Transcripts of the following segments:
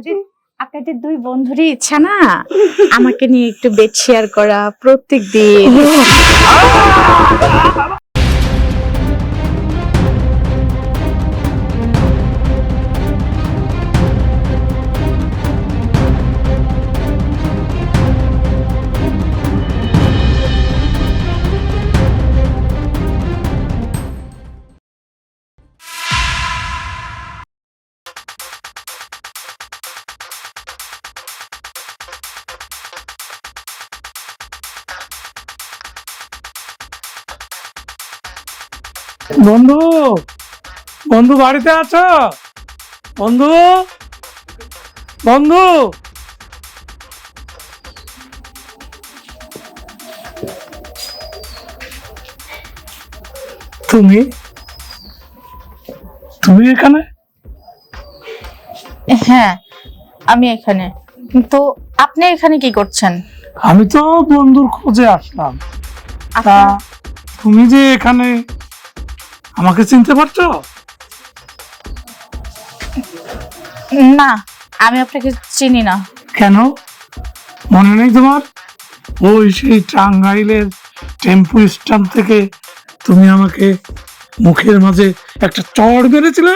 আপনাদের আপনাদের দুই বন্ধুরই ইচ্ছা না? আমাকে নিয়ে একটু বেড শেয়ার করা প্রত্যেক দিন। বন্ধু বন্ধু বাড়িতে আছো? বন্ধু বন্ধু। তুমি তুমি এখানে? হ্যাঁ আমি এখানে। তো আপনি এখানে কি করছেন? আমি তো বন্ধুর খোঁজে আসলাম। তা তুমি যে এখানে আমাকে চিনতে পারছ? না আমি আপনাকে চিনি না। কেন? মনে নেই তোমার? ওই সেই টাঙ্গাইলের টেম্পু স্ট্যান্ড থেকে তুমি আমাকে মুখের মাঝে একটা চড় মেরেছিলে?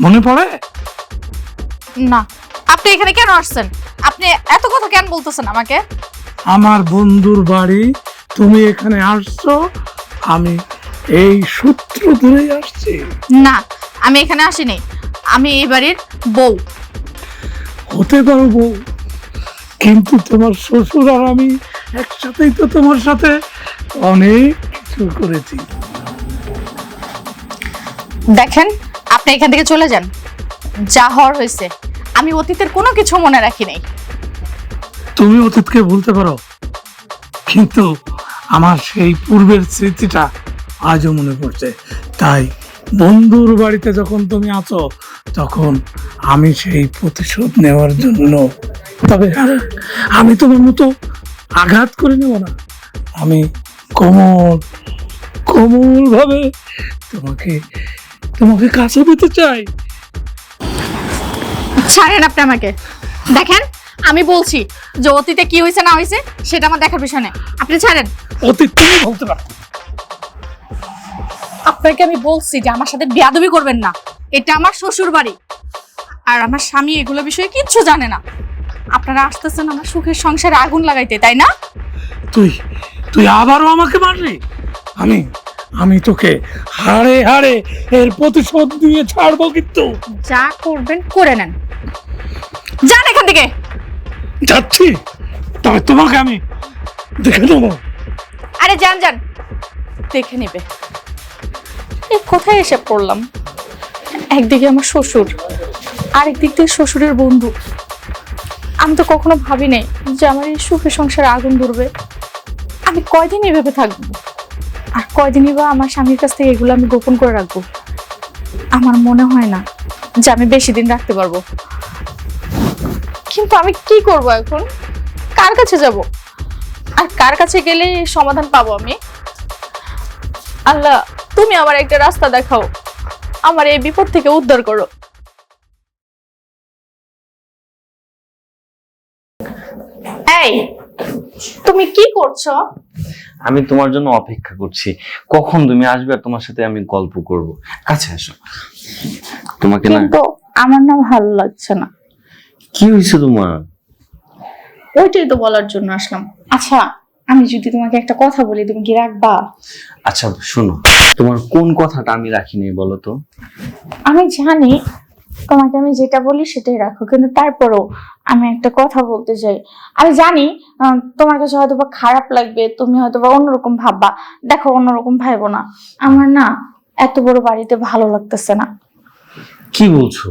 মনে পড়ে? না আপনি এখানে কেন আসছেন? আপনি এত কথা কেন বলতেছেন আমাকে? আমার বন্ধুর বাড়ি তুমি এখানে আসছো আমি এই সূত্র ধরে আসছে। না আমি এখানে আসিনি। আমি এই বাড়ির বউ। হতে পারো বউ কিন্তু তোমার শ্বশুর আর আমি একসাথেই তো তোমার সাথে অনেক কিছু করেছি। দেখেন আপনি এখান থেকে চলে যান। যা হওয়ার হয়েছে। আমি অতীতের কোনো কিছু মনে রাখি নাই। তুমি অতীতকে ভুলতে পারো কিন্তু আমার সেই পূর্বের স্মৃতিটা আজও মনে পড়ছে। তাই বন্ধুর বাড়িতে যখন তুমি আছো তখন আমি সেই প্রতিশোধ নেওয়ার জন্য তবে আমি তোমার মতো আঘাত করে নেব না। আমি কোমল কোমল ভাবে তোমাকে তোমাকে কাছে পেতে চাই। ছাড়েন আপনি আমাকে। দেখেন আমি বলছি যে অতীতে কি হয়েছে না হয়েছে সেটা আমার দেখার বিষয় নেই আপনি ছাড়েন। অতীত তুমি বলতে পারো। আপনাকে আমি বলছি যে আমার সাথে বেয়াদবি করবেন না। এটা আমার শ্বশুর বাড়ি আর আমার স্বামী এগুলো বিষয়ে কিচ্ছু জানে না। আপনারা আসতেছেন আমার সুখের সংসারে আগুন লাগাইতে তাই না? তুই তুই আবারও আমাকে মারলি? আমি আমি তোকে হাড়ে হাড়ে এর প্রতিশোধ দিয়ে ছাড়বো কিন্তু। যা করবেন করে নেন। যান এখান থেকে। যাচ্ছি তবে তোমাকে আমি দেখে নেব। আরে যান যান। দেখে নেবে। এই কোথায় এসে পড়লাম? একদিকে আমার শ্বশুর আরেক দিক থেকে শ্বশুরের বন্ধু। আমি তো কখনো ভাবি নাই যে আমার এই সুখের সংসারে আগুন ধরবে। আমি কয়দিন এভাবে থাকব? আর কয়দিনই বা আমার স্বামীর কাছ থেকে এগুলো আমি গোপন করে রাখব? আমার মনে হয় না যে আমি বেশি দিন রাখতে পারব। কিন্তু আমি কি করব এখন? কার কাছে যাব? আর কার কাছে গেলে সমাধান পাবো আমি? আল্লাহ তুমি আমার একটা রাস্তা দেখাও। আমার এই বিপদ থেকে উদ্ধার করো। এই তুমি কি করছ? আমি তোমার জন্য অপেক্ষা করছি। কখন তুমি আসবে আর তোমার সাথে আমি গল্প করব? কাছে আসো। তোমাকে না কিন্তু আমার না ভালো লাগছে না। কি হয়েছে তোমার? ওইটাই তো বলার জন্য আসলাম। আচ্ছা আমি যদি তোমাকে একটা কথা বলি তুমি কি রাখবা? আচ্ছা শোনো। তোমার কোন কথাটা আমি রাখিনি বলো তো? আমি জানি তোমাকে আমি যেটা বলি সেটাই রাখো কিন্তু তারপরও আমি একটা কথা বলতে চাই। আমি জানি আহ, তোমার কাছে হয়তো বা খারাপ লাগবে তুমি হয়তো বা অন্যরকম ভাববা। দেখো অন্যরকম ভাইবো না। আমার না এত বড় বাড়িতে ভালো লাগতেছে না। কি বলছো?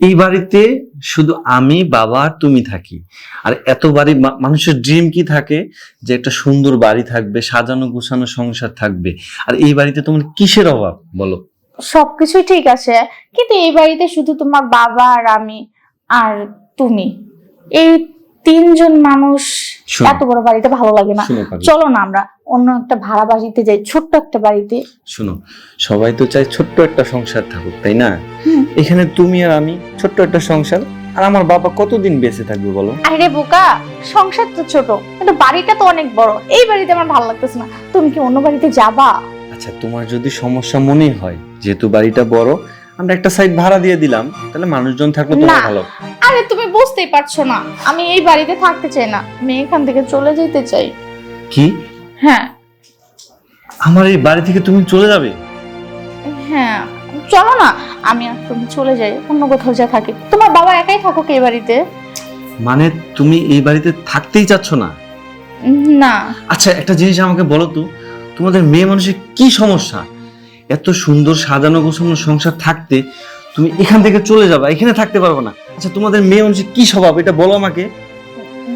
এই বাড়িতে শুধু আমি, বাবা আর তুমি থাকি। আর এত বাড়ি মানুষের ড্রিম কি থাকে? যে একটা সুন্দর বাড়ি থাকবে, সাজানো গোছানো সংসার থাকবে। আর এই বাড়িতে তোমার কিসের অভাব, বলো? সবকিছু ঠিক আছে। কিন্তু এই বাড়িতে শুধু তোমার বাবা আর আমি আর তুমি। এই তিনজন মানুষ এত বড় বাড়িতে ভালো লাগে না। চলো না আমরা অন্য একটা ভাড়া বাড়িতে যাই ছোট্ট একটা বাড়িতে। শুনো সবাই তো চায় ছোট্ট একটা সংসার থাকুক তাই না? এখানে তুমি আর আমি ছোট্ট একটা সংসার আর আমার বাবা কতদিন বেঁচে থাকবে বলো? আরে বোকা সংসার তো ছোট কিন্তু বাড়িটা তো অনেক বড়। এই বাড়িতে আমার ভালো লাগতেছে না। তুমি কি অন্য বাড়িতে যাবা? আচ্ছা তোমার যদি সমস্যা মনে হয় যেহেতু বাড়িটা বড় আমরা একটা সাইড ভাড়া দিয়ে দিলাম তাহলে মানুষজন থাকলে তোমার ভালো। আরে তুমি বুঝতেই পারছ না। আমি এই বাড়িতে থাকতে চাই না। আমি এখান থেকে চলে যেতে চাই। কি? হ্যাঁ। আমার এই বাড়ি থেকে তুমি চলে যাবে? হ্যাঁ। চলো না। আমি আর তুমি চলে যাই। অন্য কোথাও যা থাকি। তোমার বাবা একাই থাকুক এই বাড়িতে? মানে তুমি এই বাড়িতে থাকতেই চাচ্ছ না? না। আচ্ছা একটা জিনিস আমাকে বলো তো। তোমাদের মেয়ে মানুষের কি সমস্যা? এত সুন্দর সাজানো গোছানো সংসার থাকতে তুমি এখান থেকে চলে যাবে। এখানে থাকতে পারবে না। আচ্ছা তোমাদের মেয়ে মানুষের কি স্বভাব? এটা বলো আমাকে।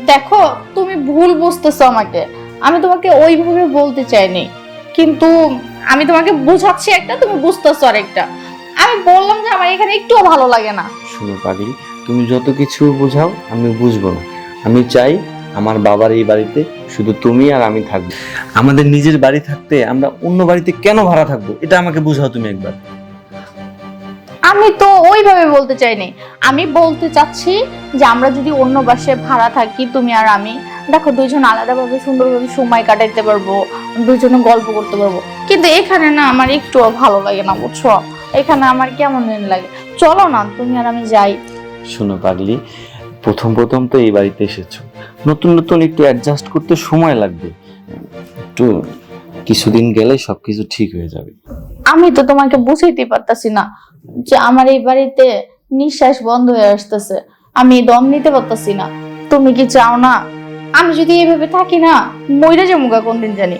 দেখো তুমি ভুল বুঝতেছো আমাকে। আমি তোমাকে ওইভাবে বলতে চাইনি। কিন্তু আমি তোমাকে বোঝাচ্ছি একটা তুমি বুঝতেছো আরেকটা। আমি বললাম যে আমার এখানে একটুও ভালো লাগে না। শুনো পাগলি তুমি যত কিছু বোঝাও আমি বুঝব না। আমি চাই আমার বাবার এই বাড়িতে শুধু তুমি আর আমি থাকব। আমাদের নিজের বাড়ি থাকতে আমরা অন্য বাড়িতে কেন ভাড়া থাকব? এটা আমাকে বুঝাও তুমি একবার। আমি তো ওইভাবে বলতে চাইনি। আমি বলতে চাচ্ছি যে আমরা যদি অন্য বাসায় ভাড়া থাকি, তুমি আর আমি, দেখো দুজন আলাদাভাবে সুন্দরভাবে সময় কাটাইতে পারব দুজনে গল্প করতে পারব। কিন্তু এখানে না আমার একটুও ভালো লাগে না, বুঝছ? এখানে আমার কেমন যেন লাগে? চলো না, তুমি আর আমি যাই। শোনো পাগলি, প্রথম প্রথম তো এই বাড়িতে এসেছ। নতুন নতুন একটু অ্যাডজাস্ট করতে সময় লাগবে। একটু কিছুদিন গেলে সবকিছু ঠিক হয়ে যাবে। আমি তো তোমাকে বুঝাইতে পারতাছি না যে আমার এই বাড়িতে নিঃশ্বাস বন্ধ হয়ে আসতেছে। আমি দম নিতে পারতাছি না। তুমি কি চাও না? আমি যদি এইভাবে থাকি না মইরা যাব গা কোনদিন জানি।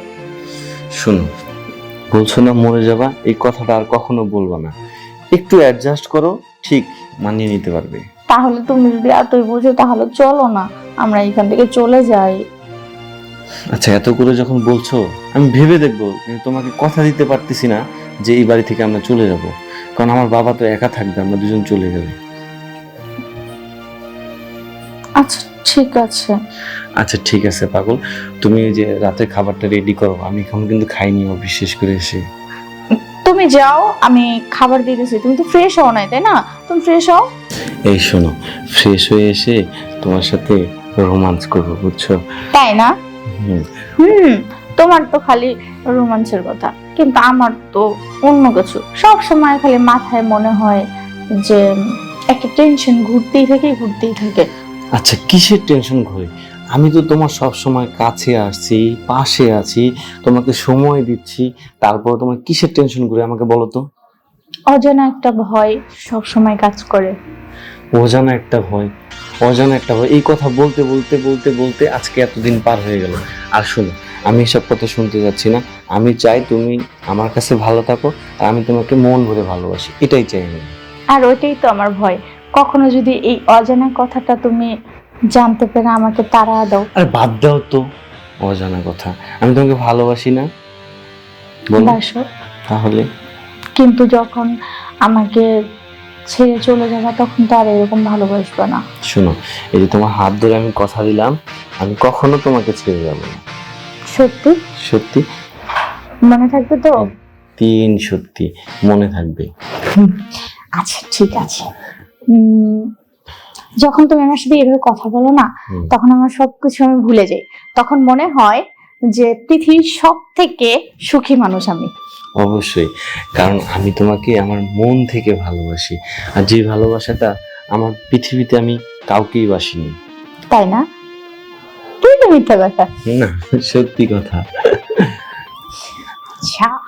শোনো বলছো না মরে যাবা এই কথাটা আর কখনো বলবা না। একটু অ্যাডজাস্ট করো ঠিক মানিয়ে নিতে পারবে। তাহলে তুমি যদি এতই বুঝো তাহলে চলো না। আমরা এখান থেকে চলে যাই। আচ্ছা এত করে যখন বলছো আমি ভেবে দেখব কিন্তু তোমাকে কথা দিতে পারতেছি না যে এই বাড়ি থেকে আমরা চলে যাব। কারণ আমার বাবা তো একা থাকবে আমরা দুজন চলে গেলে আচ্ছা ঠিক আছে। আচ্ছা ঠিক আছে পাগল। তুমি এই যে রাতের খাবারটা রেডি করো আমি এখন কিন্তু খাইনি অফিস শেষ করে এসে। তুমি যাও আমি খাবার দিতেছি তুমি তো ফ্রেশ হও নাই তাই না? তুমি ফ্রেশ হও? এই শোনো ফ্রেশ হয়ে এসে তোমার সাথে রোমান্স করব বুঝছ? তাই না? হুম, তোমার তো খালি রোমাঞ্চের কথা কিন্তু আমার তো অন্য কিছু। সব সময় খালি মাথায় মনে হয় যে একটা টেনশন ঘুরতেই থাকে ঘুরতেই থাকে। আচ্ছা কিসের টেনশন ঘরে? আমি তো তোমার সব সময় কাছে আসছি পাশে আছি তোমাকে সময় দিচ্ছি তারপর তোমার কিসের টেনশন ঘুরে আমাকে বলো তো? অজানা একটা ভয় সব সময় কাজ করে। অজানা একটা ভয়। অজানা একটা ভয় এই কথা বলতে বলতে বলতে বলতে আজকে এতদিন পার হয়ে গেল। আর শোনো আমি এসব কথা শুনতে যাচ্ছি না। আমি চাই তুমি আমার কাছে ভালো থাকো আর আমি তোমাকে মন ভরে ভালোবাসি। এটাই চাই আমি। আর ওইটাই তো আমার ভয়। কখনো যদি এই অজানা কথাটা তুমি জানতে পেরে আমাকে তাড়া দাও। আর বাদ দাও তো অজানা কথা। আমি তোমাকে ভালোবাসি না। বাসো। তাহলে? কিন্তু যখন আমাকে ছেড়ে চলে যাবা তখন তো আর এরকম ভালোবাসবে না। শোনো এই যে তোমার হাত ধরে আমি কথা দিলাম আমি কখনো তোমাকে ছেড়ে যাব না। সত্যি? সত্যি? মনে থাকবে তো? তিন সত্যি মনে থাকবে। আচ্ছা ঠিক আছে। যখন তুমি আমার সাথে এভাবে কথা বলো না তখন আমার সবকিছু আমি ভুলে যাই। তখন মনে হয় যে পৃথিবীর সব থেকে সুখী মানুষ আমি। অবশ্যই। কারণ আমি তোমাকে আমার মন থেকে ভালোবাসি। আর যে ভালোবাসাটা আমার পৃথিবীতে আমি কাউকেই বাসিনি। তাই না? তুই তো মিথ্যা কথা। না সত্যি কথা। আচ্ছা।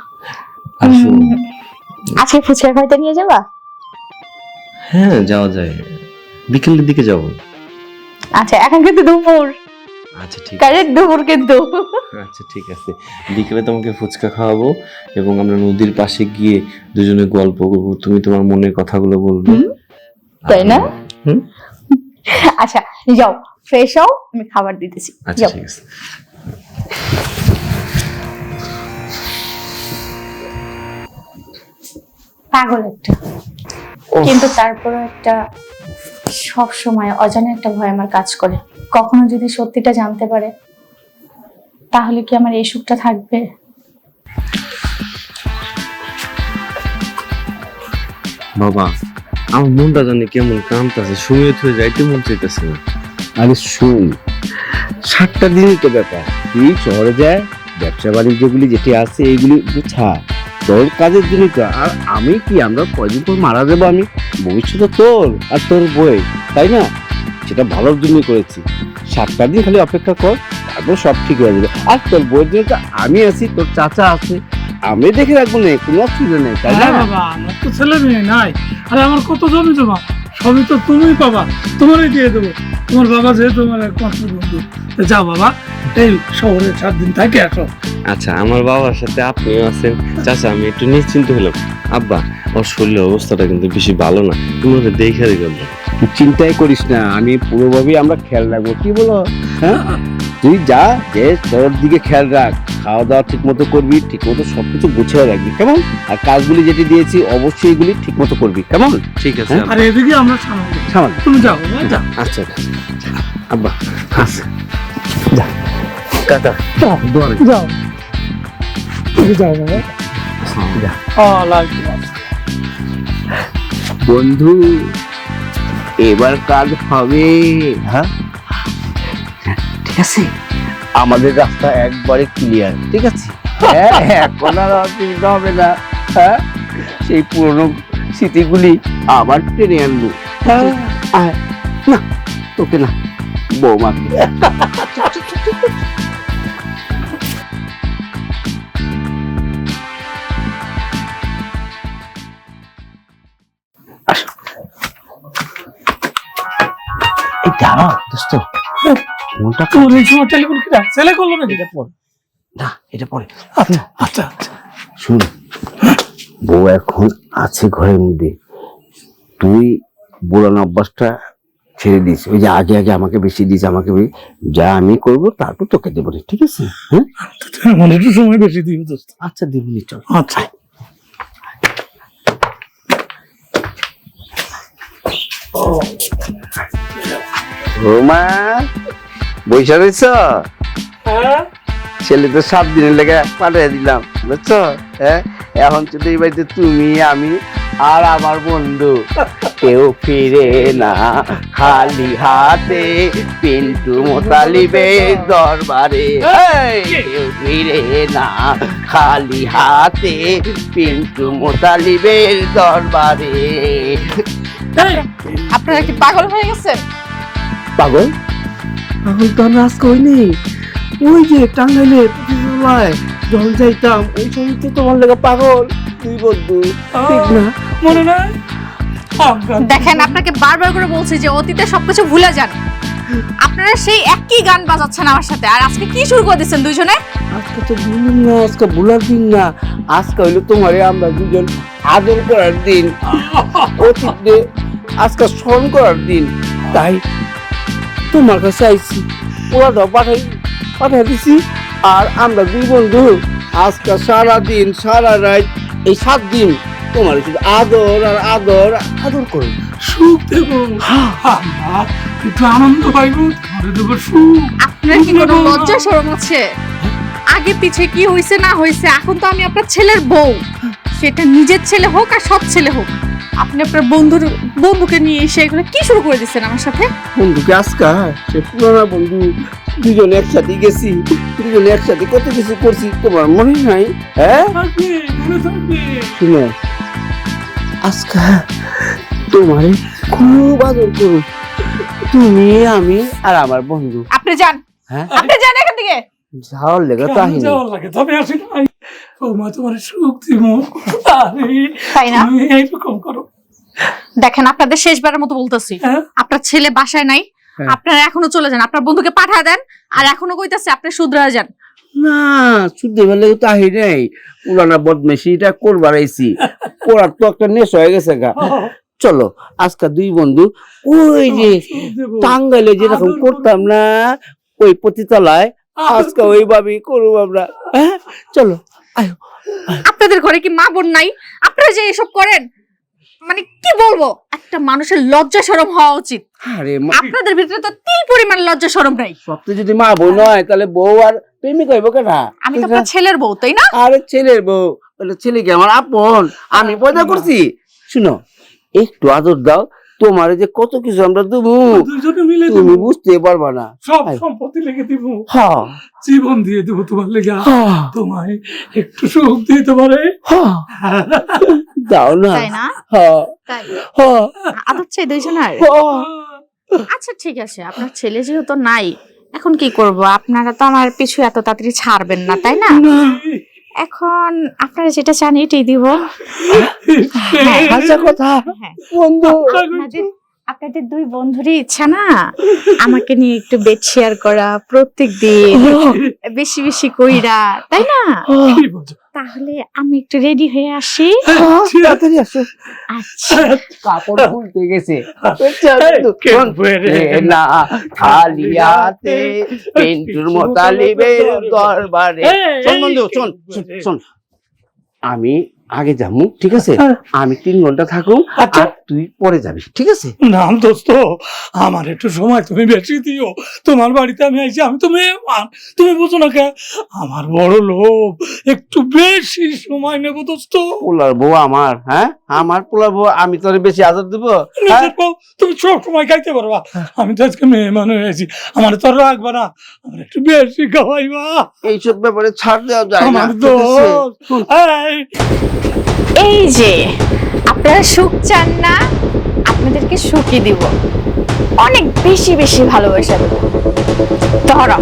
উম, আজকে ফুচকা খাইতে নিয়ে যাবা? হ্যাঁ যাওয়া যায়। বিকেলের দিকে যাব। আচ্ছা এখন কিন্তু দুপুর। আচ্ছা ঠিক কারেক্ট দুপুর কিন্তু। আচ্ছা ঠিক আছে। বিকেলে তোমাকে ফুচকা খাওয়াবো এবং আমরা নদীর পাশে গিয়ে দুজনে গল্প করব। তুমি তোমার মনের কথাগুলো বলবে। তাই না? আচ্ছা যাও ফ্রেশ হও আমি খাবার দিতেছি। আচ্ছা ঠিক আছে। পাগল একটা। কিন্তু তারপরে একটা সব সময় অজানা একটা ভয় আমার কাজ করে। কখনো যদি সত্যিটা জানতে পারে, তাহলে কি আমার এই সুখটা থাকবে? বাবা, আমার মনটা জানি কেমন কামতাছে শুয়ে থুয়ে যাইতে মন চাইতেছে না। আরে শুন, সাতটা দিনই তো ব্যাপার। তুই শহরে যায় ব্যবসা বাণিজ্যগুলি যেটি আছে, এইগুলি গুছা তোর কাজের জন্যই তো, আর আমি কি আমরা কয়দিন পর মারা যাব আমি? ভবিষ্যতে তোর, আর তোর বই, তাই না? সেটা ভালোর জন্যই করেছি। সাতটা দিন খালি অপেক্ষা কর তারপর সব ঠিক হয়ে যাবে। আর তোর বইয়ের জন্য আমি আছি তোর চাচা আছে আমি দেখে রাখব না কোনো অসুবিধা নেই তাই না? হ্যাঁ বাবা আমার তো ছেলে মেয়ে নাই আরে আমার কত জমি জমা সবই তো তুমি পাবা তোমারই দিয়ে দেবো। তোমার বাবা যেহেতু আমার একমাত্র বন্ধু যাও বাবা এই শহরে সাত দিন থাকে আসো। আচ্ছা আমার বাবার সাথে আপনিও আছেন চাচা আমি একটু নিশ্চিন্ত হলাম। আব্বা ওর শরীরের অবস্থাটা কিন্তু বেশি ভালো না তুমি ওকে দেখে রেখে চিন্তাই করিস না আমি পুরোভাবে আমরা খেয়াল রাখব। কি বলো? হ্যাঁ? তুই যা যে তোর দিকে খেয়াল রাখ খাওয়া দাওয়া ঠিক মতো করবি ঠিক মতো সবকিছু গুছিয়ে রাখবি কেমন? আর কাজগুলি যেটি দিয়েছি অবশ্যই এগুলি ঠিক মতো করবি কেমন? ঠিক আছে আর এদিকে আমরা সামাল সামাল। তুমি যাও বাবা, আচ্ছা আব্বা আচ্ছা যা। কাকা যাও যাও। তুমি যাও বাবা যা। ও লাগবে বন্ধু এবার কাজ হবে। হ্যাঁ। ঠিক আছে? আমাদের রাস্তা একবারে ক্লিয়ার ঠিক আছে? হ্যাঁ এখন আর অসুবিধা হবে না। হ্যাঁ সেই পুরনো স্মৃতিগুলি আবার টেনে আনব। হ্যাঁ। না তোকে না বৌমাকে। এই দোস্ত। টেলিফোন ছেলে করল নাকি? এটা পড় না এটা পড়ে আচ্ছা আচ্ছা আচ্ছা। শুন বউ এখন আছে ঘরের মধ্যে। তুই অভ্যাসটা ছেড়ে দিস। ওই যে আগে আগে আমাকে বেশি দিস আমাকে যা আমি করব তারপর তোকে দেবো ঠিক আছে? হ্যাঁ? মনে একটু সময় বেশি দিও দোস্ত। আচ্ছা দিবনি চল। আচ্ছা। রোমা বৈশা রয়েছ ছেলে তো সাত দিনের লেগে পাঠিয়ে দিলাম বুঝছ? হ্যাঁ এখন শুধু এই বাড়িতে তুমি আমি আর আমার বন্ধু কেউ ফিরে না খালি হাতে পিন্টু মোতালিবে দরবারে। এই, কেউ ফিরে না খালি হাতে পিন্টু মোতালিবের দরবারে। আপনারা কি পাগল হয়ে গেছেন? পাগল? পাগল তো আমরা আজকে হইনি ওই যে টাঙ্গাইলে জল যাইতাম ওই সময় তো তোমার লেগে পাগল। তুই বন্ধু ঠিক না। মনে নাই? দেখেন আপনাকে বারবার করে বলছি যে অতীতে সবকিছু ভুলে যান। আপনারা সেই একই গান বাজাচ্ছেন আমার সাথে। আর আজকে কি শুরু করে দিচ্ছেন দুইজনে? আজকে তো ভুলুন না আজকে ভুলার দিন না। আজকে হইল তোমারে আমরা দুজন আদর করার দিন। অতীতে আজকে স্মরণ করার দিন। তাই তোমার কাছে আইছি। ওরা পাঠাই পাঠাই দিছি। আর আমরা দুই বন্ধু আজকে সারা দিন সারা রাত এই সাত দিন তোমার শুধু আদর আর আদর আদর করো। সুখ দেব। একটু আনন্দ পাইব ঘরে দেব সুখ। আপনার কি কোনো লজ্জা শরম আছে? আগে পিছে কি হয়েছে না হয়েছে এখন তো আমি আপনার ছেলের বউ। সেটা নিজের ছেলে হোক আর সব ছেলে হোক। আপনি আপনার বন্ধুর বন্ধুকে নিয়ে এসে এগুলো কি শুরু করে দিচ্ছেন আমার সাথে? বন্ধুকে আজকা সে পুরানা বন্ধু দুজন একসাথে গেছি দুজন একসাথে কত কিছু করছি তোমার মনে নাই? হ্যাঁ? মনে আজকা তোমারে খুব আদর করো। তুমি আমি আর আমার বন্ধু। আপনি যান। হ্যাঁ? আপনি যান এখান থেকে। যাওয়ার লেগে তো কেন যাওয়ার লাগে? তবে আসি নাই ও মা তোমার সুখ দিব। তাই না? তুমি এইরকম করো। দেখেন আপনাদের শেষবারের মতো বলতেছি। হ্যাঁ? আপনার ছেলে বাসায় নাই হ্যাঁ। আপনারা এখনও চলে যান। আপনার বন্ধুকে পাঠা দেন আর এখনও কইতাছে আপনি শুধরা যান। না শুদ্ধ বেলা তো আহি নাই পুরানা বদমেশিটা করবার আইছি। করার তো একটা নেশ হয়ে গেছে গা। চলো আজকে দুই বন্ধু ওই যে টাঙ্গাইলে যেরকম করতাম না ওই পতিতলায় আজকে ওইভাবেই করব আমরা। হ্যাঁ চলো আয়ো। আপনাদের ঘরে কি মা বোন নাই? আপনারা যে এসব করেন মানে কি বলব? একটা মানুষের লজ্জা শরম হওয়া উচিত। আরে আপনাদের ভিতরে তো তিল পরিমাণ লজ্জা শরম নাই। সপ্তাহে যদি মা বউ নয় তাহলে বউ আর প্রেমিক হইব কেনা? আমি তো আপনার ছেলের বউ তাই না? আরে ছেলের বউ ছেলে কি আমার আপন? আমি পয়দা করছি? শুনো একটু আদর দাও তোমার যে কত কিছু আমরা দেবো তুমি বুঝতে পারবা না। সব সম্পত্তি লেগে দিব। হ্যাঁ জীবন দিয়ে দেবো তোমার লেগে। তোমায় একটু সুখ দিতে পারে। হ্যাঁ দাও না। তাই না? হ্যাঁ তাই। হ্যাঁ আদর চাই দুইজনের। আচ্ছা ঠিক আছে। আপনার ছেলে যেহেতু নাই এখন কি করব? আপনারা তো আমার পিছু এত তাড়াতাড়ি ছাড়বেন না তাই না। এখন আপনারা যেটা চান এটাই দিব। আচ্ছা কথা। হ্যাঁ। বন্ধু। আপনাদের দুই বন্ধুরই ইচ্ছা না? আমাকে নিয়ে একটু বেড শেয়ার করা প্রত্যেক দিন বেশি বেশি কইরা তাই না? তাহলে আমি একটু রেডি হয়ে আসি। তাড়াতাড়ি আসো আচ্ছা। কাপড় খুলতে গেছে। না খালিয়াতে পেন্টুর মোতালিবের দরবারে। শোন বন্ধু শোন শোন, শোন। আমি আগে যাব ঠিক আছে? আমি তিন ঘণ্টা থাকুম আচ্ছা। তুই পরে যাবি ঠিক আছে? না দোস্ত আমার একটু সময় তুমি বেশি দিও। তোমার বাড়িতে আমি আইছি আমি তো মেহমান। তুমি বুঝো না কে? আমার বড় লোভ একটু বেশি সময় নেব দোস্ত। পোলার বউ আমার হ্যাঁ? আমার পোলার বউ আমি তোর বেশি আদর দেবো হ্যাঁ? তুমি সব সময় খাইতে পারবা আমি তো আজকে মেহমান হয়েছি আমার তো রাখবা না। আমার একটু বেশি খাওয়াইবা। এইসব ব্যাপারে ছাড় দেওয়া যায় না আমার আছে? এই, এই যে আপনারা সুখ চান না আপনাদেরকে সুখই দিব। অনেক বেশি বেশি ভালোবাসা দেব। ধরো।